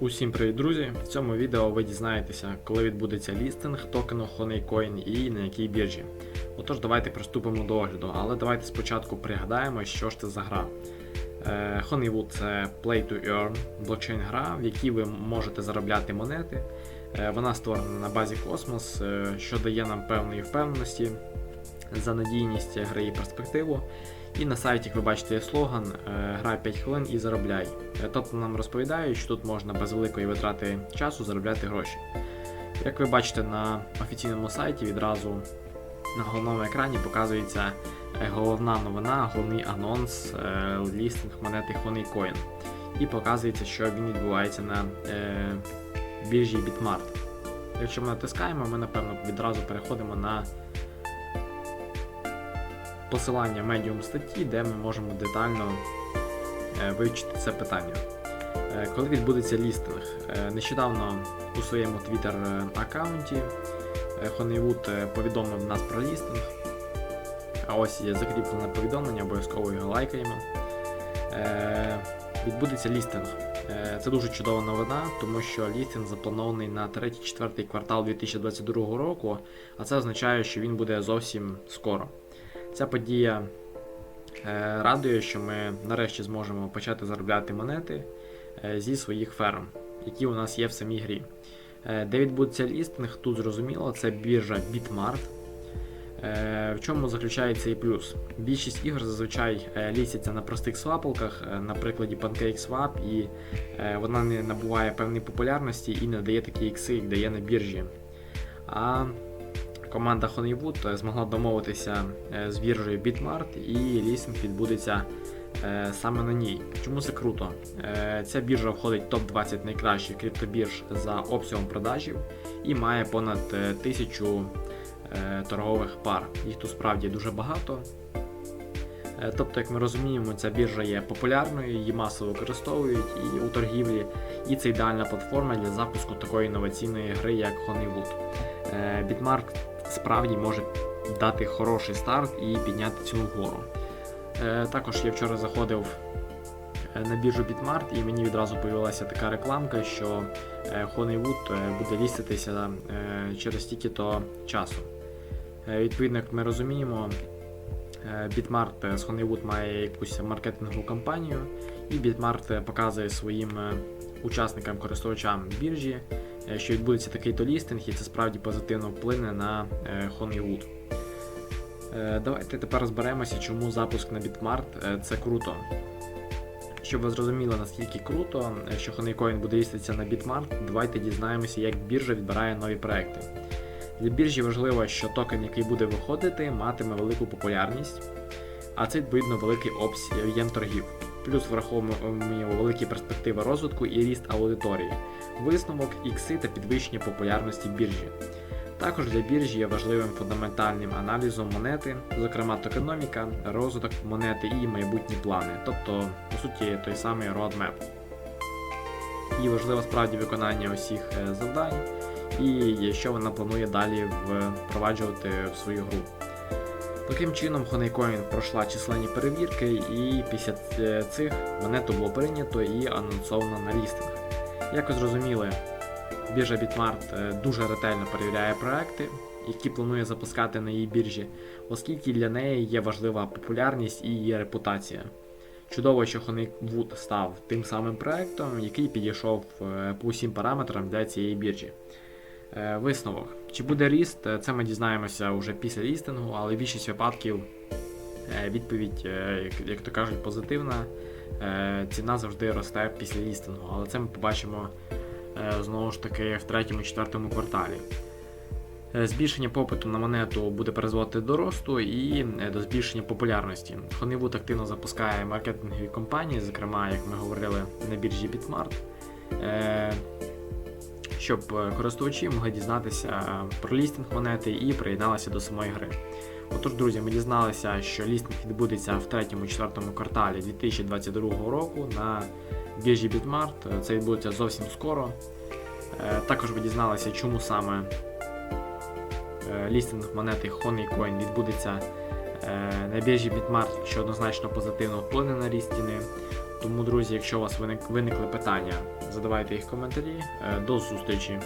Усім привіт, друзі! В цьому відео ви дізнаєтеся, коли відбудеться лістинг токену Honeycoin і на якій біржі. Отож, давайте приступимо до огляду, але давайте спочатку пригадаємо, що ж це за гра. Е, Honeywood це Play to Earn блокчейн гра, в якій ви можете заробляти монети. Е, Вона створена на базі Cosmos, е, що дає нам певної впевненості за надійність гри і перспективу. І на сайті, як ви бачите, є слоган е, Грай 5 хвилин і заробляй. Е, Тобто нам розповідають, що тут можна без великої витрати часу заробляти гроші. Як ви бачите на офіційному сайті, відразу на головному екрані показується е, головна новина, головний анонс лістинг монети Honeycoin. І показується, що він відбувається на е, біржі Bitmart. Якщо ми натискаємо, ми напевно відразу переходимо на посилання медіум статті, де ми можемо детально е, вивчити це питання. Е, Коли відбудеться лістинг? Е, Нещодавно у своєму Twitter аккаунті е, Honeywood повідомив нас про лістинг. А ось є закріплене повідомлення, обов'язково його лайкаємо. Відбудеться лістинг. Це дуже чудова новина, тому що лістинг запланований на 3-4 квартал 2022 року, а це означає, що він буде зовсім скоро. Ця подія е, радує, що ми нарешті зможемо почати заробляти монети е, зі своїх ферм, які у нас є в самій грі. Е, де відбудеться лістинг, тут зрозуміло, це біржа Bitmart. В чому заключається і плюс? Більшість ігор зазвичай лістяться на простих свапалках, на прикладі PancakeSwap, і вона не набуває певної популярності і не дає такі ікси, як дає на біржі. А команда Honeywood змогла домовитися е, з біржею Bitmart і лістинг відбудеться е, саме на ній. Чому це круто? Е, Ця біржа входить в топ-20 найкращих криптобірж за обсягом продажів і має понад е, тисячу е, торгових пар. Їх тут справді дуже багато. Е, Тобто, як ми розуміємо, ця біржа є популярною, її масово використовують і у торгівлі, і це ідеальна платформа для запуску такої інноваційної гри, як Honeywood. Е, Bitmark справді може дати хороший старт і підняти ціну вгору. Е, Також я вчора заходив е, на біржу Bitmart і мені відразу появилася така рекламка, що е, Honeywood буде ліститися через стільки-то часу. Е, Відповідно, як ми розуміємо, Bitmart з Honeywood має якусь маркетингову кампанію, і Bitmart показує своїм е, учасникам, користувачам біржі, що відбудеться такий-то лістинг, і це справді позитивно вплине на е, Honeywood. Е, Давайте тепер розберемося, чому запуск на Bitmart е, це круто. Щоб ви зрозуміли, наскільки круто, е, що Honeycoin буде ліститися на Bitmart, давайте дізнаємося, як біржа відбирає нові проекти. Для біржі важливо, що токен, який буде виходити, матиме велику популярність, а це відповідно великий об'єм торгів. Плюс враховуємо великі перспективи розвитку і ріст аудиторії, висновок, ікси та підвищення популярності біржі. Також для біржі є важливим фундаментальним аналізом монети, зокрема токеноміка, розвиток монети і майбутні плани, тобто, по суті, той самий roadmap. І важливо справді виконання усіх е, завдань, і що вона планує далі впроваджувати в свою гру. Таким чином, Honeycoin пройшла численні перевірки, і після е, цих монету було прийнято і анонсовано на лістинг. Як ви зрозуміли, біржа Bitmart е, дуже ретельно перевіряє проекти, які планує запускати на її біржі, оскільки для неї є важлива популярність і її репутація. Чудово, що Honeywood став тим самим проектом, який підійшов е, по усім параметрам для цієї біржі. Висновок. Чи буде ріст, Е, це ми дізнаємося вже після лістингу, але більшість випадків е, відповідь, е, як, то кажуть, позитивна. Ціна завжди росте після лістингу, але це ми побачимо знову ж таки в третьому-четвертому кварталі. Збільшення попиту на монету буде призводити до росту і до збільшення популярності. Honeywood активно запускає маркетингові компанії, зокрема, як ми говорили на біржі Bitmart, щоб е, користувачі могли дізнатися про лістинг монети і приєдналися до самої гри. Отож, друзі, ми дізналися, що лістинг відбудеться в 3-4 кварталі 2022 року на біржі Bitmart. Це відбудеться зовсім скоро. Е, Також ви дізналися, чому саме е, лістинг монети Honeycoin відбудеться е, на біржі Bitmart, що однозначно позитивно вплине на ріст ціни. Тому, друзі, якщо у вас виник- виникли питання задавайте їх в коментарі. Е, До зустрічі!